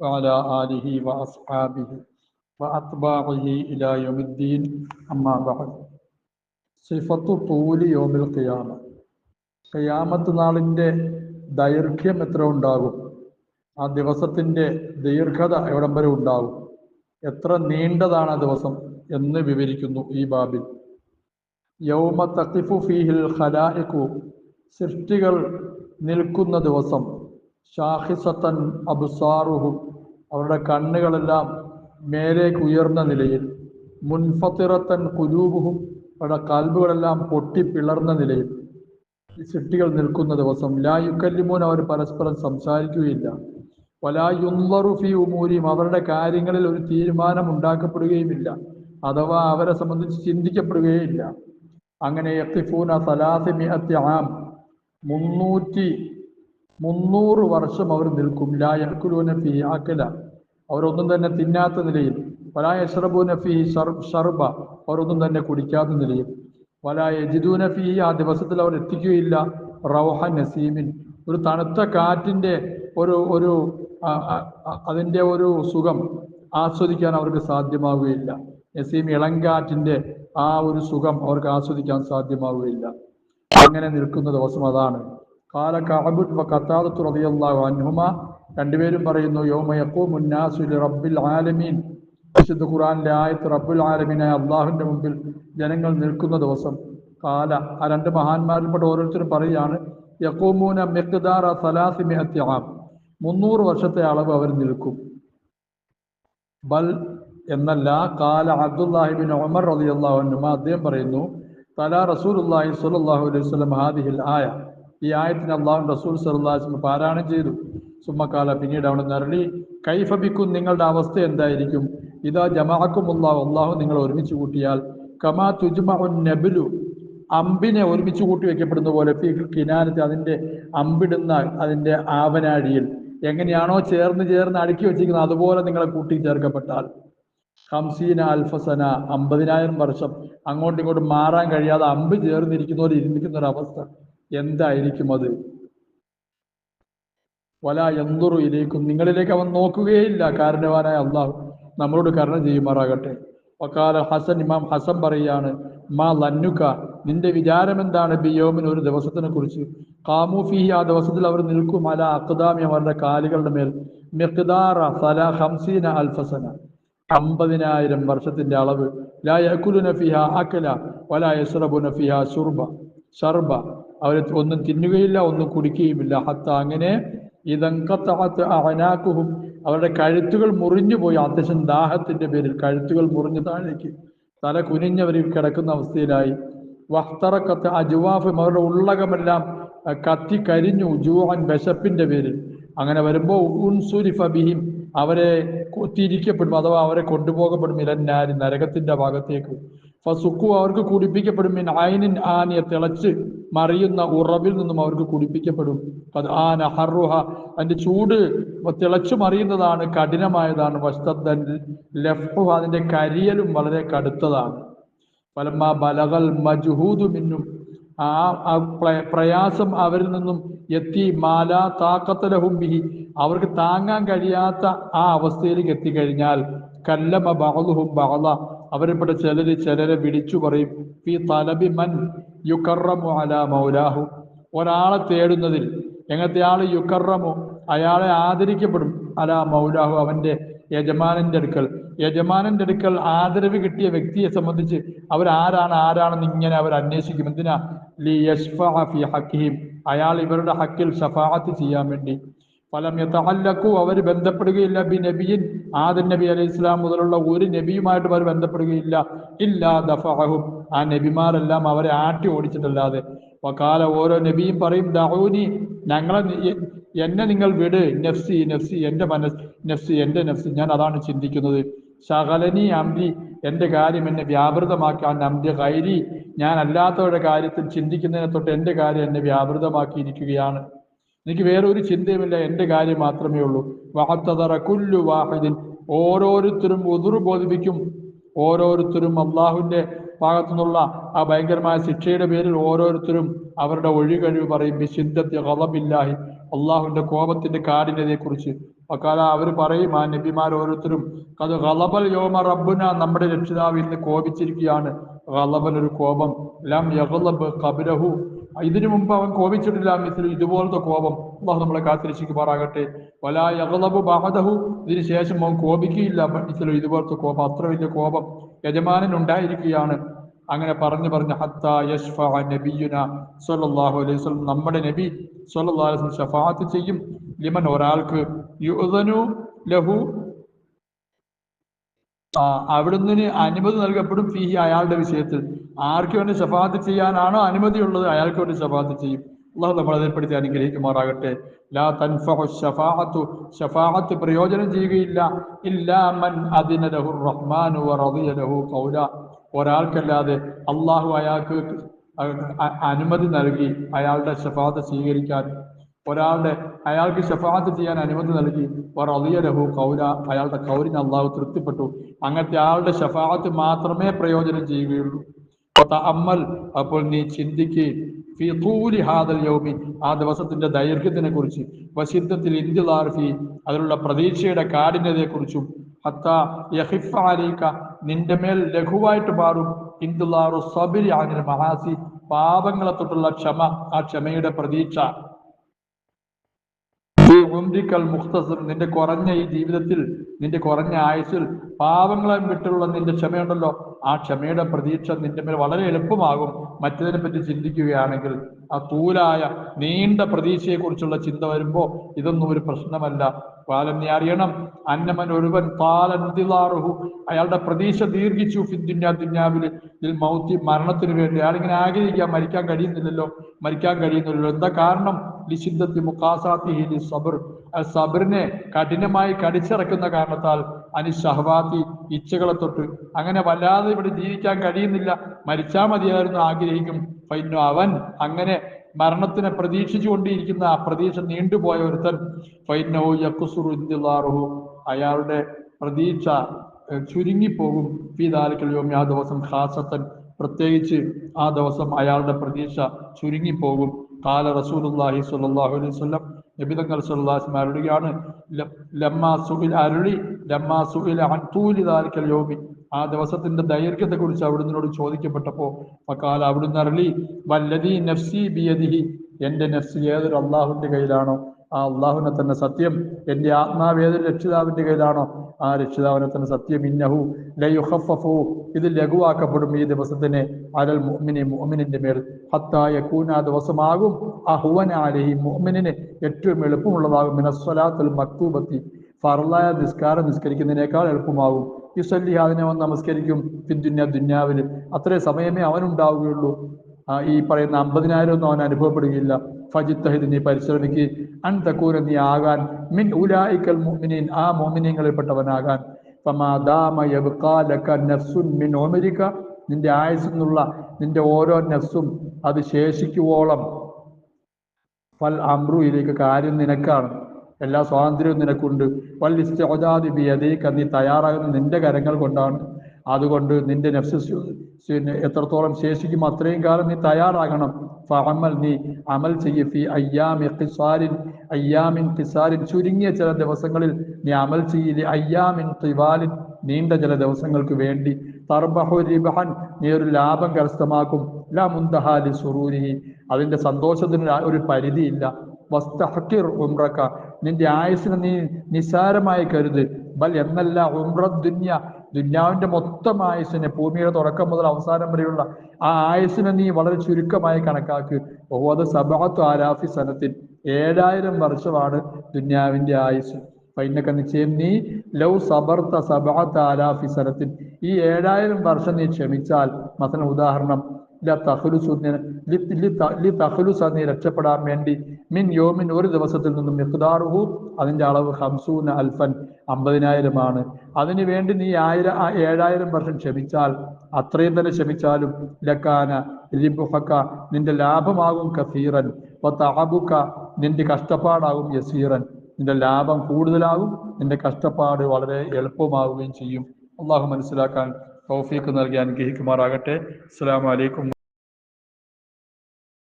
وعلى آله وأصحابه وأتباعه إلى يوم الدين أما بعد صفة طول يوم القيامة ഖിയാമത്ത് നാളിൻ്റെ ദൈർഘ്യം എത്ര ഉണ്ടാകും ആ ദിവസത്തിൻ്റെ ദീർഘത എവിടം വരെ ഉണ്ടാകും എത്ര നീണ്ടതാണ് ആ ദിവസം എന്ന് വിവരിക്കുന്നു ഈ ബാബിൽ യൗമ തഖിഫു ഫീഹിൽ ഖലായിഖു സൃഷ്ടികൾ നിൽക്കുന്ന ദിവസം ഷാഹിസത്തൻ അബുസാറുഹു അവരുടെ കണ്ണുകളെല്ലാം മേലേക്ക് ഉയർന്ന നിലയിൽ മുൻഫത്തിറത്തൻ കുലൂബുഹും അവരുടെ കൽബുകളെല്ലാം പൊട്ടിപ്പിളർന്ന നിലയിൽ. ഈ സിട്ടികൾ നിൽക്കുന്ന ദിവസം ലായുക്കല്ലിമോൻ അവർ പരസ്പരം സംസാരിക്കുകയില്ല. വലാ യുൻവറു ഫി ഉമൂരിയും അവരുടെ കാര്യങ്ങളിൽ ഒരു തീരുമാനം ഉണ്ടാക്കപ്പെടുകയുമില്ല അഥവാ അവരെ സംബന്ധിച്ച് ചിന്തിക്കപ്പെടുകയില്ല. അങ്ങനെ യത്തിഫൂന സലാസിമി ആം മുന്നൂറ്റി മുന്നൂറ് വർഷം അവർ നിൽക്കും. ലാ യക്കുലൂന ഫി ആക്കല അവരൊന്നും തന്നെ തിന്നാത്ത നിലയിൽ. വലാ യഷ്റബൂന ഫി ഷർബ അവരൊന്നും തന്നെ കുടിക്കാത്ത നിലയിൽ. വലാ യജിദൂന ഫി ആ ദിവസത്തിൽ അവർ എത്തിക്കുകയില്ല. റൗഹ നസീമിൻ. ഒരു തണുത്ത കാറ്റിന്റെ ഒരു ഒരു അതിന്റെ ഒരു സുഖം ആസ്വദിക്കാൻ അവർക്ക് സാധ്യമാവുകയില്ല. നസീം ഇളങ്കാറ്റിന്റെ ആ ഒരു സുഖം അവർക്ക് ആസ്വദിക്കാൻ സാധ്യമാവുകയില്ല. അങ്ങനെ നിൽക്കുന്ന ദിവസം അതാണ് കാല ഖത്താദത്തു റളിയല്ലാഹു അൻഹുമ രണ്ടുപേരും പറയുന്നു യൗമ യഖൂമു നാസു റബ്ബിൽ ആലമീൻ. വിശുദ്ധ ഖുർആനിലെ ആയത്ത് റബ്ബുൽ ആലമീനായ അള്ളാഹുവിന്റെ മുമ്പിൽ ജനങ്ങൾ നിൽക്കുന്ന ദിവസം. കാല ആ രണ്ട് മഹാന്മാരിൽപ്പെട്ട ഓരോരുത്തരും പറയുകയാണ് യഖൂമൂന മിഖ്ദാറ സലാസി ആ. മുന്നൂറ് വർഷത്തെ അളവ് അവർ നിൽക്കും. ബൽ എന്നല്ല കാല അബ്ദുല്ലാഹിബിൻ ഒമർ റളിയല്ലാഹു അൻഹുമ അദ്ദേഹം പറയുന്നു തല റസൂലുള്ളാഹി സ്വല്ലല്ലാഹു അലൈഹി വസല്ലം ഹാദിഹിൽ ആയ. ഈ ആയത്തിന് അള്ളാഹു റസൂൽ വസല്ലം പാരായണം ചെയ്തു. സുമ്മക്കാല പിന്നീട് അവിടെ നരളി കൈഫബിക്കും നിങ്ങളുടെ അവസ്ഥ എന്തായിരിക്കും? ഇതാ ജമാഅക്കുമുല്ലാഹു അള്ളാഹു നിങ്ങൾ ഒരുമിച്ച് കൂട്ടിയാൽ. കമാ തുജ്മഉൻ നബിലു അമ്പിനെ ഒരുമിച്ച് കൂട്ടി വെക്കപ്പെടുന്ന പോലെ ഫീ കിനാനത്ത് അതിന്റെ അമ്പിടുന്ന അതിന്റെ ആവനാഴിയിൽ. എങ്ങനെയാണോ ചേർന്ന് ചേർന്ന് അടുക്കി വെച്ചിരിക്കുന്നത് അതുപോലെ നിങ്ങളെ കൂട്ടി ചേർക്കപ്പെട്ടാൽ. ഹംസീന അൽഫസന അമ്പതിനായിരം വർഷം അങ്ങോട്ടും ഇങ്ങോട്ടും മാറാൻ കഴിയാതെ അമ്പ് ചേർന്നിരിക്കുന്നവർ ഇരുന്നിരിക്കുന്ന ഒരു അവസ്ഥ. എന്തായിരിക്കും അത്? വല എന്തൊരു ഇലേക്കും. നിങ്ങളിലേക്ക് അവൻ നോക്കുകയില്ല. കാരണവാനായ അള്ളാഹു നമ്മളോട് കരുണ ചെയ്യുമാറാകട്ടെ. വക്കാല ഹസൻ ഇമാം ഹസൻ പറയുകയാണ് മാ ലന്നുക നിന്റെ വിചാരം എന്താണ്? ബിയോമിന് ഒരു ദിവസത്തിനെ കുറിച്ച്. കാമുഫി ആ ദിവസത്തിൽ അവർ നിൽക്കും. അല അക്താമി അവരുടെ കാലുകളുടെ മേൽ. മിഖ്ദാറ സല ഹംസീന അൽഫസന. അമ്പതിനായിരം വർഷത്തിന്റെ അളവ്. ലാ യക്കുലുന നഫിഹ അക്കല വലാ യസ്രബു നഫിഹ ശുർബ. ഷർബ അവർ ഒന്നും തിന്നുകയില്ല ഒന്നും കുടിക്കുകയുമില്ല. ഹത്ത അങ്ങനെ ഇതങ്കത്തഹത്ത് അവനാക്കുഹും അവരുടെ കഴുത്തുകൾ മുറിഞ്ഞു പോയി അത്യാവശ്യം ദാഹത്തിന്റെ പേരിൽ കഴുത്തുകൾ മുറിഞ്ഞു താഴേക്ക് തല കുനിഞ്ഞവരിൽ കിടക്കുന്ന അവസ്ഥയിലായി. വഹ്തറക്കത്ത് അജുവാഫും അവരുടെ ഉള്ളകമെല്ലാം കത്തി കരിഞ്ഞു ജുവാൻ ബശപ്പിന്റെ പേരിൽ. അങ്ങനെ വരുമ്പോൾ ഉൻസുരിഫ ബിഹിം അവരെ തിരിക്കപ്പെടും അഥവാ അവരെ കൊണ്ടുപോകപ്പെടും ഇലന്നാരി നരകത്തിന്റെ ഭാഗത്തേക്ക്. ഫസുക്കു അവർക്ക് കുടിപ്പിക്കപ്പെടും. മിൻ ആയിനിൻ ആനിയെ തിളച്ച് മറിയുന്ന ഉറവിൽ നിന്നും അവർക്ക് കുടിപ്പിക്കപ്പെടും. ആന ഹറുഹ. അതിന്റെ ചൂട് തിളച്ചു മറിയുന്നതാണ് കഠിനമായതാണ്. വസ്തദ്ദൻ ലഫ്ഹുഹ. അതിന്റെ കരിയലും വളരെ കടുത്തതാണ്. ഫലമ്മ ബലകൽ മജ്ഹൂദു മിന്നും. ആ പ്രയാസം അവരിൽ നിന്നും എത്തി മാല താക്കത്തലഹും ബിഹി. അവർക്ക് താങ്ങാൻ കഴിയാത്ത ആ അവസ്ഥയിലേക്ക് എത്തിക്കഴിഞ്ഞാൽ കല്ലമ ബഹലുഹും ബഅദ. അവരിൽപ്പെട്ട ചിലര് ചിലരെ വിളിച്ചു പറയും ഒരാളെ തേടുന്നതിൽ എങ്ങനത്തെ ആൾ യുക്കറമു? അയാളെ ആദരിക്കപ്പെടും. അലാ മൗലാഹു അവന്റെ യജമാനന്റെ അടുക്കൽ. യജമാനന്റെ അടുക്കൽ ആദരവ് കിട്ടിയ വ്യക്തിയെ സംബന്ധിച്ച് അവരാരാണ് ആരാണെന്ന് ഇങ്ങനെ അവർ അന്വേഷിക്കും. എന്തിനാ? ലി യഷ്ഫി ഹക്കിഹിം അയാൾ ഇവരുടെ ഹക്കിൽ ഷഫാഅത്ത് ചെയ്യാൻ വേണ്ടി. ഫലം യതഅല്ലഖു അവർ ബന്ധപ്പെടുകയില്ല. ബി നബിയിൻ ആദൻ നബി അലൈഹി ഇസ്ലാം മുതലുള്ള ഒരു നബിയുമായിട്ട് അവർ ബന്ധപ്പെടുകയില്ല. ഇല്ലാ ദഫഹും ആ നബിമാരെല്ലാം അവരെ ആട്ടി ഓടിച്ചിട്ടല്ലാതെ. വക്കാല ഓരോ നബിയും പറയും ദഹൂനി ഞങ്ങളെ എന്നെ നിങ്ങൾ വിട്. നഫ്സി നഫ്സി എന്റെ മനസ് നഫ്സി എന്റെ നഫ്സി. ഞാൻ അതാണ് ചിന്തിക്കുന്നത്. ശകലനി അമ്പി എന്റെ കാര്യം എന്നെ വ്യാപൃതമാക്കാൻ അമ്പ്യ കൈരി ഞാൻ അല്ലാത്തവരുടെ കാര്യത്തിൽ ചിന്തിക്കുന്നതിനെ തൊട്ട് എന്റെ കാര്യം എന്നെ വ്യാപൃതമാക്കിയിരിക്കുകയാണ്. എനിക്ക് വേറെ ഒരു ചിന്തയുമില്ല. എന്റെ കാര്യം മാത്രമേ ഉള്ളൂ. വഹത്തതറ കുല്ലു വാഹിദിൻ. ഓരോരുത്തരും ഉതുറു ബോധിപ്പിക്കും. ഓരോരുത്തരും അള്ളാഹുവിന്റെ ഭാഗത്തു നിന്നുള്ള ആ ഭയങ്കരമായ ശിക്ഷയുടെ പേരിൽ ഓരോരുത്തരും അവരുടെ ഒഴികഴിവ് പറയും. വിശുദ്ധത്തെ കളമില്ലാഹി അള്ളാഹുവിന്റെ കോപത്തിന്റെ കാഠിന്യതയെക്കുറിച്ച്. അക്കാല അവർ പറയും ആ നബിമാർ ഓരോരുത്തരും അത് കളബൽ യോമ റബ്ബുന. നമ്മുടെ രക്ഷിതാവ് ഇന്ന് കോപിച്ചിരിക്കുകയാണ്. കളബൻ ഒരു കോപം. ലം യഹലബ് ഖബ്രഹു. ഇതിനു മുമ്പ് അവൻ കോപിച്ചിട്ടില്ല മിസ്ലു ഇതുപോലത്തെ കോപം അള്ളാഹു നമ്മളെ കാത്തിരക്ഷിക്കുമാറാകട്ടെ. വലാ യഗ്ലബു ബഹദഹു ഇതിനു ശേഷം അവൻ കോപിക്കുകയില്ല. മിസ്ലു ഇതുപോലത്തെ കോപം അത്ര വലിയ കോപം യജമാനൻ ഉണ്ടായിരിക്കുകയാണ്. അങ്ങനെ പറഞ്ഞു പറഞ്ഞ് ഹത്ത യഷ്ഫ നബിയുന സല്ലാഹു അലൈഹി വസല്ലം. നമ്മുടെ നബി സല്ലല്ലാഹു അലൈഹി വസല്ലം ചെയ്യും. ലിമൻ ഒരാൾക്ക് യുദനു ലഹു. അവിടുന്ന് അനുമതി നൽകപ്പെടും ഫീഹി അയാളുടെ വിഷയത്തിൽ. ആർക്ക് വേണ്ടി ഷഫാത്ത് ചെയ്യാനാണോ അനുമതി ഉള്ളത് അയാൾക്ക് വേണ്ടി ഷഫാത്ത് ചെയ്യും. അള്ളാഹു നമ്മൾ അതിൽപ്പെടുത്തി അനുഗ്രഹിക്കുമാറാകട്ടെ. ലാ തൻഫഹു ഷഫാഅത്തു ഷഫാഅത്ത് പ്രയോജനം ചെയ്യുകയില്ല. ഇല്ലാ മൻ അദിന ലഹു റഹ്മാനു വറദിയ ലഹു ഖൗല. ഒരാൾക്കല്ലാതെ അള്ളാഹു അയാൾക്ക് അനുമതി നൽകി അയാളുടെ ഷഫാത്ത് സ്വീകരിക്കാൻ. ഒരാളുടെ അയാൾക്ക് ഷഫാത്ത് ചെയ്യാൻ അനുമതി നൽകി വർ അലിയ ലഹു കൗല അയാളുടെ കൗലിന് അള്ളാഹു തൃപ്തിപ്പെട്ടു. അങ്ങനത്തെ ആളുടെ ഷഫാത്ത് മാത്രമേ പ്രയോജനം ചെയ്യുകയുള്ളൂ. അമ്മൽ അപ്പോൾ നീ ചിന്തിക്ക് ഹാദൽ യൗമി ആ ദിവസത്തിന്റെ ദൈർഘ്യത്തിനെ കുറിച്ച് വസിദ്ധത്തിൽ ഇന്ത്യലാർ ഫി അതിലുള്ള പ്രതീക്ഷയുടെ കാഠിന്യതയെ കുറിച്ചും ഹത്ത നിന്റെ മേൽ ലഘുവായിട്ട് മാറും. ഇന്ദുലാറു സബിരി ആനിൽ മഹാസി പാപങ്ങളെ തൊട്ടുള്ള ക്ഷമ ആ ക്ഷമയുടെ പ്രതീക്ഷ. ഉംരിക്കൽ മുഖ്തസർ നിന്റെ കുറഞ്ഞ ഈ ജീവിതത്തിൽ നിന്റെ കുറഞ്ഞ ആയുസ്സിൽ പാവങ്ങളെ വിട്ടുള്ള നിന്റെ ക്ഷമയുണ്ടല്ലോ. ആ ക്ഷമയുടെ പ്രതീക്ഷ നിന്റെ മേൽ വളരെ എളുപ്പമാകും. മറ്റതിനെ പറ്റി ചിന്തിക്കുകയാണെങ്കിൽ ആ തൂലായ നീണ്ട പ്രതീക്ഷയെ കുറിച്ചുള്ള ചിന്ത വരുമ്പോൾ ഇതൊന്നും ഒരു പ്രശ്നമല്ല. പാലം നീ അറിയണം. അന്നമൻ ഒരുവൻ പാലന്തിലാറുഹു അയാളുടെ പ്രതീക്ഷ ദീർഘിച്ചു. ഫിദ്ദുന്യ ദുന്യാവിൽ ഇതിൽ മൗത്തി മരണത്തിന് വേണ്ടി. അയാളിങ്ങനെ ആഗ്രഹിക്കാൻ മരിക്കാൻ കഴിയുന്നില്ലല്ലോ. മരിക്കാൻ കഴിയുന്നില്ലല്ലോ. എന്താ കാരണം? ലിശിദ്ധത്തി മുഖാസാത്തി സബർ. സബറിനെ കഠിനമായി കടിച്ചിറക്കുന്ന കാരണത്താൽ അനി ഷഹവാത്തി ഇച്ഛകളെ തൊട്ട് അങ്ങനെ വല്ലാതെ ഇവിടെ ജീവിക്കാൻ കഴിയുന്നില്ല. മരിച്ചാ മതിയായിരുന്നു ആഗ്രഹിക്കും. ഫൈനു അവൻ അങ്ങനെ മരണത്തിനെ പ്രതീക്ഷിച്ചു കൊണ്ടിരിക്കുന്ന ആ പ്രതീക്ഷ നീണ്ടുപോയ ഒരുത്തൻ ഫൈനോ യക്കുസുറു അയാളുടെ പ്രതീക്ഷ ചുരുങ്ങി ചുരുങ്ങിപ്പോകും. ഫീദാലിക്കൽ യോമി ആ ദിവസം ഖാസത്തൻ പ്രത്യേകിച്ച് ആ ദിവസം അയാളുടെ പ്രതീക്ഷ ചുരുങ്ങിപ്പോകും. കാല റസൂലുള്ളാഹി സ്വല്ലല്ലാഹു അലൈഹി വസല്ലം നബിതങ്ങൾ സല്ലല്ലാഹു അരുളിയാണ് ലമ്മാ സുഇൽ അരുളി ലമ്മാ സുഹിൽ അൻതൂലി ദാലിക്കൽ യൗമി. ആ ദിവസത്തിന്റെ ദൈർഘ്യത്തെ കുറിച്ച് അവിടുന്നോട് ചോദിക്കപ്പെട്ടപ്പോ പക്കാല അവിടുന്ന് അരളി വല്ലതി നഫ്സി ബിയതിഹി എന്റെ നഫ്സി ഏതൊരു അള്ളാഹുവിന്റെ കയ്യിലാണോ? ആ അള്ളാഹുവിനെ തന്നെ സത്യം. എന്റെ ആത്മാവ് ഏതൊരു രക്ഷിതാവിന്റെ കയ്യിലാണോ? ആ രക്ഷിതാവിനെ തന്നെ സത്യം. ഇന്നഹു ലയുഖഫഫു ഇത് ലഘുവാക്കപ്പെടും ഈ ദിവസത്തിന്. അലൽ മുഅ്മിനി മുഅ്മിനിന്റെ മേൽ. ഹത്താ കൂന ആ ദിവസമാകും. അഹുവന മോമിനിന് ഏറ്റവും എളുപ്പമുള്ളതാകും. മിനസ്വലാത്തുൽ മക്തൂബത്തി. ഫർലായ നിസ്കാരം നിസ്കരിക്കുന്നതിനേക്കാൾ എളുപ്പമാകും. യുസല്ലി അതിനെ അവൻ നമസ്കരിക്കും. പിന്തുന്യ ദുന്യാവിൽ അത്രേ സമയമേ അവനുണ്ടാവുകയുള്ളൂ. ഈ പറയുന്ന അമ്പതിനായിരം ഒന്നും അവൻ അനുഭവപ്പെടുകയില്ല. ഫജിത്തഹിദ് നീ പരിശ്രമിക്ക്. അൻ തക്കൂര നീ ആകാൻ. മിൻ ഉലായിക്കൽ മുഅ്മിനീൻ. ആ മോമിനീങ്ങളിൽപ്പെട്ടവനാകാൻ മിൻ ഉമരിക. നിന്റെ ആയുസ്സെന്നുള്ള നിന്റെ ഓരോ നഫ്സും അത് ശേഷിക്കുവോളം. ഫൽ അമ്രുയിലേക്ക് കാര്യം നിനക്കാണ്. എല്ലാ സ്വാതന്ത്ര്യവും നിനക്കുണ്ട്. വൽ ഇസ്തിഅദാദി ബിയദീക നീ തയ്യാറാകുന്ന നിന്റെ കരങ്ങൾ കൊണ്ടാണ്. അതുകൊണ്ട് നിന്റെ നഫ്സ് എത്രത്തോളം ശേഷിക്കും അത്രയും കാലം നീ തയ്യാറാകണം. ഫഅമൽ നീ അമൽ ചെയ്യ. ഫി അയ്യാമി ഖിസാരിൻ അയ്യാമിൻ ഖിസാരിൻ ചുരുങ്ങിയ ചില ദിവസങ്ങളിൽ നീ അമൽ ചെയ്യില്ല അയ്യാമിൻ ഖിവാലിൻ നീണ്ട ചില ദിവസങ്ങൾക്ക് വേണ്ടി. തർബഹു റിബഹൻ നീ ഒരു ലാഭം കരസ്ഥമാക്കും. ലാ മുന്തഹാലി സുറൂരി അതിന്റെ സന്തോഷത്തിന് ഒരു പരിധിയില്ല. വസ്തഹക്കിർ ഉംറക്ക. നിന്റെ ആയുസിനെ നീ നിസാരമായി കരുത്. ബൽ എന്നല്ല ഉംറ ദുന്യ. ദുന്യാവിന്റെ മൊത്തം ആയുസിനെ ഭൂമിയുടെ തുടക്കം മുതൽ അവസാനം വരെയുള്ള ആ ആയുസിനെ നീ വളരെ ചുരുക്കമായി കണക്കാക്ക്. ഓ അത് സബാത്തു ആരാഫി സനത്തിൽ ഏഴായിരം വർഷമാണ് ദുന്യാവിന്റെ ആയുസ് പൈനൊക്കെ നിശ്ചയം നീ ലൗ സബർത്ത സബാത്ത് ആരാഫി സനത്തിൽ ഈ ഏഴായിരം വർഷം നീ ക്ഷമിച്ചാൽ മസന ഉദാഹരണം നി- രക്ഷപ്പെടാൻ വേണ്ടി മിൻ യോമിൻ ഒരു ദിവസത്തിൽ നിന്നും മിഖ്ദാറുഹു അതിന്റെ അളവ് ഹംസൂന അൽഫൻ അമ്പതിനായിരമാണ് അതിനു വേണ്ടി നീ ആയിരം ഏഴായിരം വർഷം ക്ഷമിച്ചാൽ അത്രയും തന്നെ ക്ഷമിച്ചാലും ലക്കാന ലിബുഹക്ക നിന്റെ ലാഭമാകും കസീറൻ താബുക്ക നിന്റെ കഷ്ടപ്പാടാകും യസീറൻ നിന്റെ ലാഭം കൂടുതലാകും നിന്റെ കഷ്ടപ്പാട് വളരെ എളുപ്പമാവുകയും ചെയ്യും അള്ളാഹു മനസ്സിലാക്കാൻ തൗഫീഖ് നൽകി അനുഗ്രഹിക്കുമാറാകട്ടെ അസ്സാം അലൈക്കും